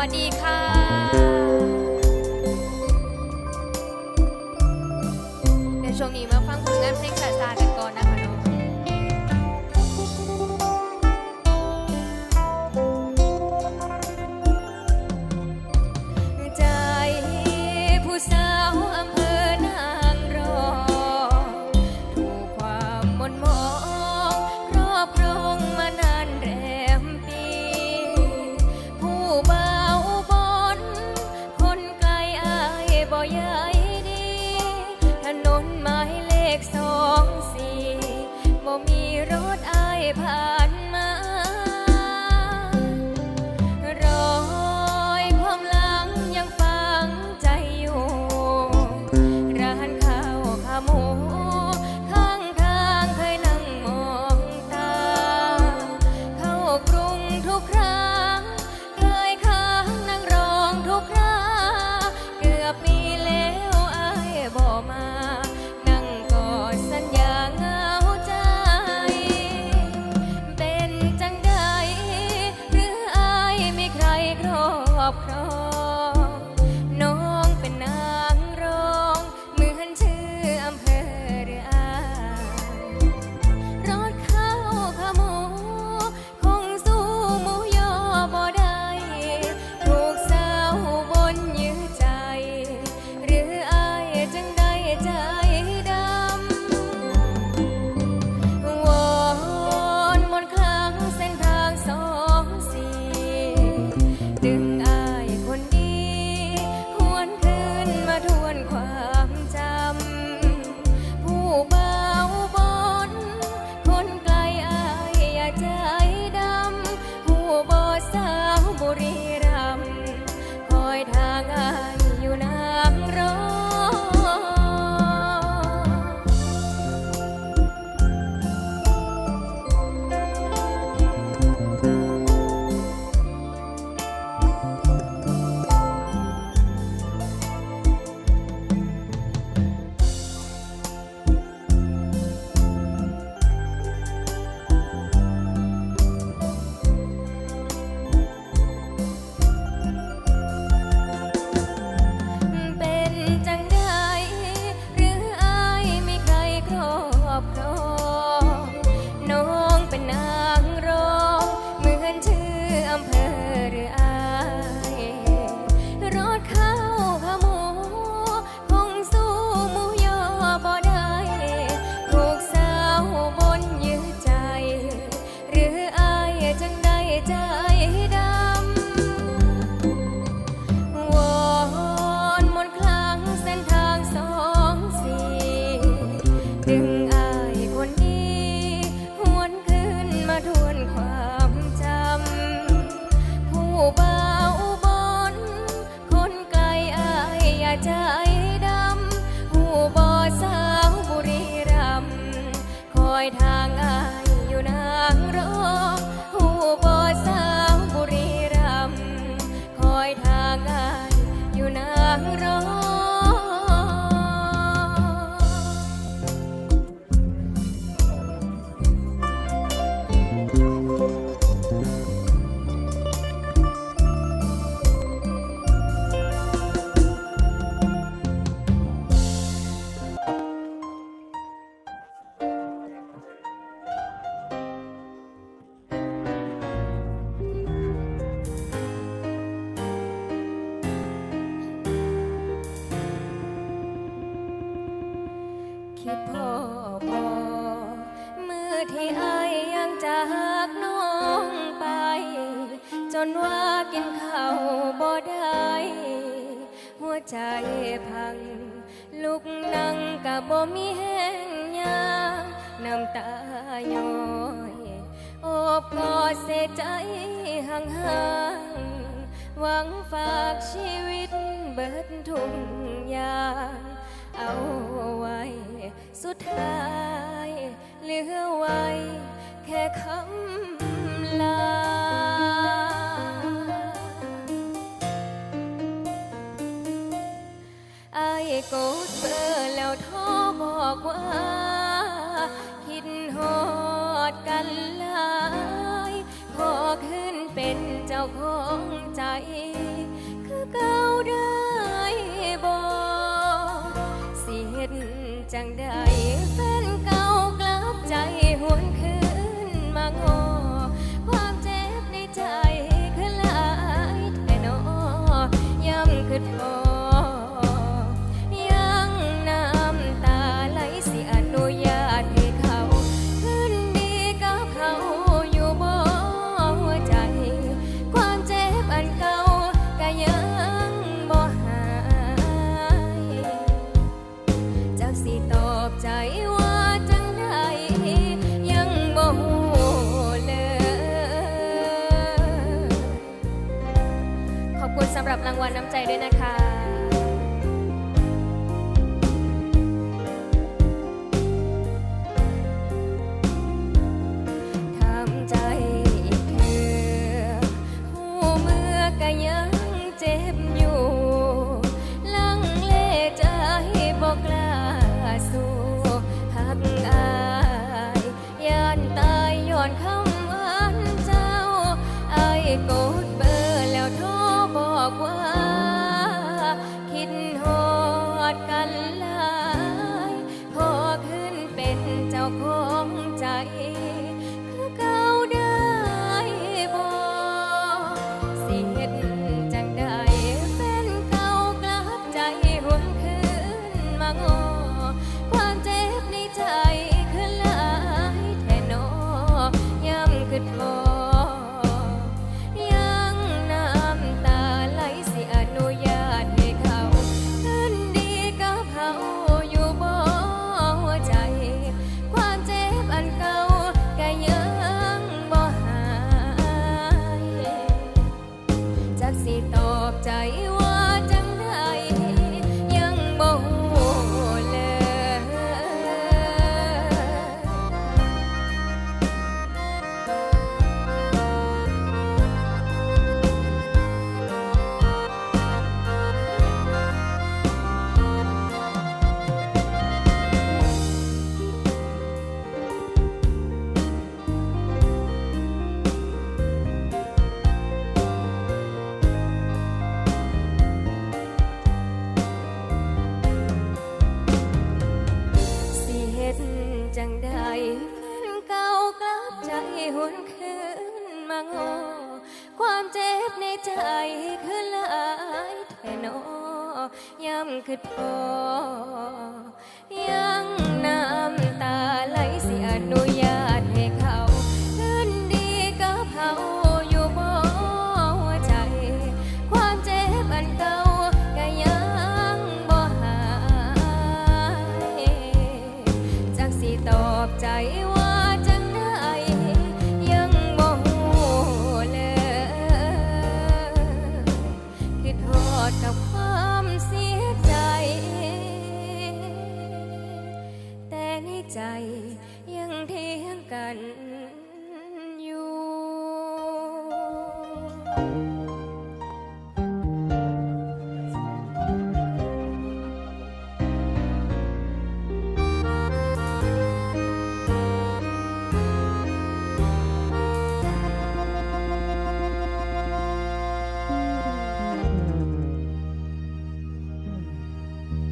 วัสดีค่ะในช่วงนี้มาฟังผลงานเพลงสาซากันก่อนนะคะ คิดพ่อบอกมื่อที่ไอยังจากน้องไป จนว่ากินข้าวบ่ได้ หัวใจพัง ลุกนั่งกะบบ่มีแห้งยางน้ำตาย้อยโอบกอดเสียใจห่างๆหวังฝากชีวิตเบิดทุ่งยางเอาไว้ สุดท้ายเหลือไว้แค่คำลา ไอ้กดเบอร์แล้วโทรบอกว่า คิดหอดกันลายขอขึ้นเป็นเจ้าของใจ คือเก่า อบคุณสำหรับรางวัลน้ำใจด้วยนะคะันลาย ขอขึ้นเป็นเจ้าของใจ ใจคือหลายแท่นอยาำคือพอ คือทอดกับความเสียใจ แต่ในใจยังเทียงกัน